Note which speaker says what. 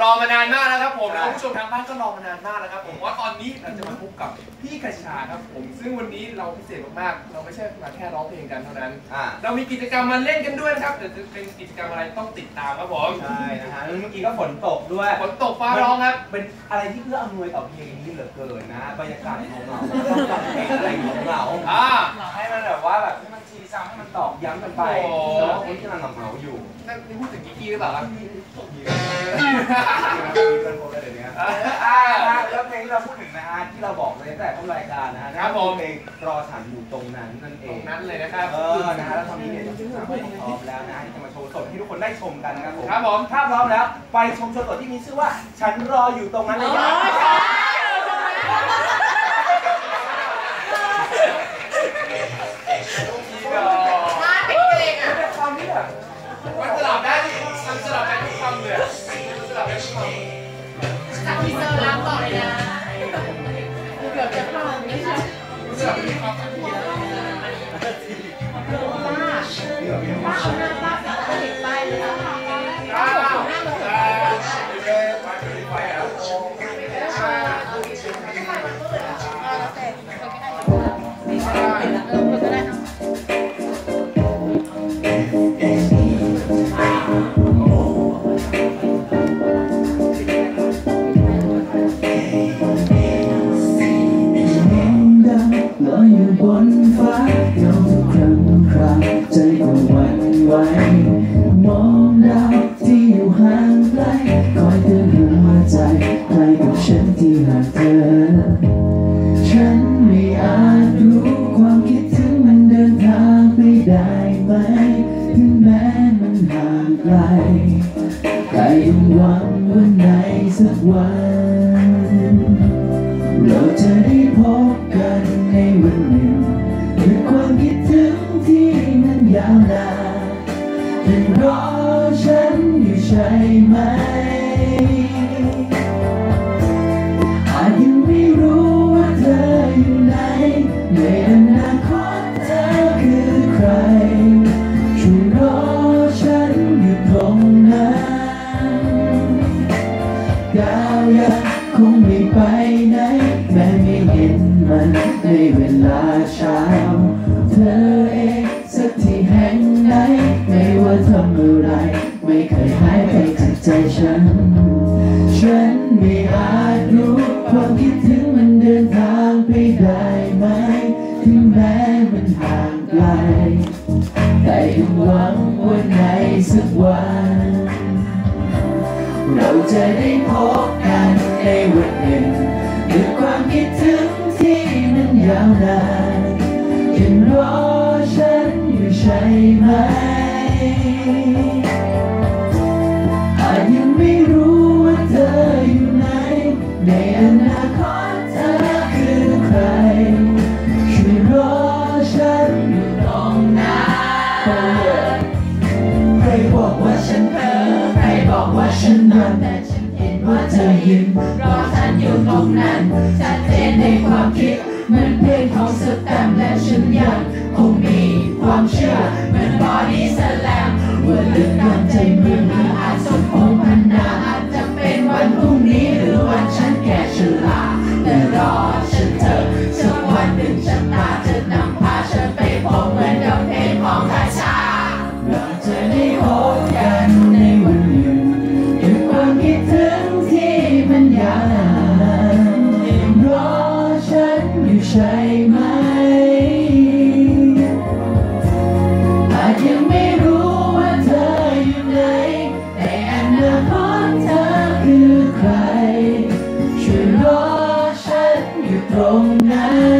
Speaker 1: รอมานานมากแล้วครับผมแล้วคุณผู้ชมทางบ้านก็รอมานานมากแล้วครับผมว่าตอนนี้เราจะมาพบกับพี่กระชาครับผมซึ่งวันนี้เราพิเศษมากๆเราไม่ใช่มาแค่ร้องเพลงกันเท่านั้น
Speaker 2: อ่า
Speaker 1: เรามีกิจกรรมมาเล่นกันด้วยนะครับแต่จะเป็นกิจกรรมอะไรต้องติดตามครับผม
Speaker 2: ใช่นะฮะแล้วเมื่อกี้ก็ฝนตกด้วย
Speaker 1: ฝนตกฟ้าร้องครับ
Speaker 2: เป็นอะไรที่เพื่ออำนวยต่อเพลงนี้เหลือเกินนะบรรยากาศของเราต้องฟังเพลงอะไรของเรา
Speaker 1: อ่า
Speaker 2: ให้มันแบบว่าแบบให้มันชี ซ้ำให้มันตอกย้ำกันไป
Speaker 1: โอ้
Speaker 2: เนาะคนที่กำลังเหงาๆอยู่
Speaker 1: นั่นนี่พูดถึงกิกกี้หรือเปล่าครับ
Speaker 2: มีเพื่อนโพสต์อะไรเดี๋ยวนี้อ่านะฮะแล้วเพลงที่เราพูดถึงนะฮะที่เราบอกเลยตั้งแต่ต้นรายการนะฮะ
Speaker 1: ครับผม
Speaker 2: เพลงรอฉันอยู่ตรงนั้นนั่นเอ
Speaker 1: ตรงงนั้นเลยนะครับ
Speaker 2: เออนะฮะแล้วตอนนี้เนี่ยจะพร้อมแล้วนะฮะที่จะมาโชว์สดให้ทุกคนได้ชมกันนะครับผม
Speaker 1: ครับผม
Speaker 2: ถ้าพร้อมแล้ว ไปชมโชว์สดที่มีชื่อว่า ฉันรออยู่ตรงนั้นเลยครับ ที
Speaker 1: เซ
Speaker 3: อร์ล้างก่อน หา
Speaker 4: งเธอ ฉันไม่อาจรู้ความคิดถึงมันเดินทางไปได้ไหม ถึงแม้มันห่างไกล แต่ยังหวังว่าในสักวัน เราจะได้พบกันในวันหนึ่งด้วยความคิดถึงที่มันยาวนานยังรอฉันอยู่ใช่ไหม มันในเวลาเช้า เธอเองสักที่แห่งไหน ไม่ว่าทำอะไร ไม่เคยหายไปจากใจฉัน ฉันไม่อาจรู้ความคิดถึงมันเดินทางไปได้ไหม ถึงแม้มันห่างไกล แต่ยังหวังว่าในสักวัน เราจะได้พบกันในวันหนึ่ง รอฉันอยู่ใช่ไหม อาจยังไม่รู้ว่าเธออยู่ไหน ในอนาคตเธอคือใคร ช่วยรอฉันอยู่ตรงนั้นใครบอกว่าฉันเพ้อใครบอกว่าฉันนั้นแต่ฉันเห็นว่าเธอยิ้มรอฉันอยู่ตรงนั้นชัดเจนในความคิด เหมือนเพลงของสแตมและฉันยังคงมีความเชื่อเหมือนบอดี้สแลมว่าลึกน้ำใจมึงอาจสมพงพันนาอาจจะเป็นวันพรุ่งนี้หรือวันฉันแก่ชราแต่รอฉันเธอสักวันหนึ่งชะตาจะนำพาฉันไปพบเหมือนกับเพลงของราชาเราจะได้พบกันในวันหนึ่งด้วยความคิดถึงที่มันยาวนาน Oh, now.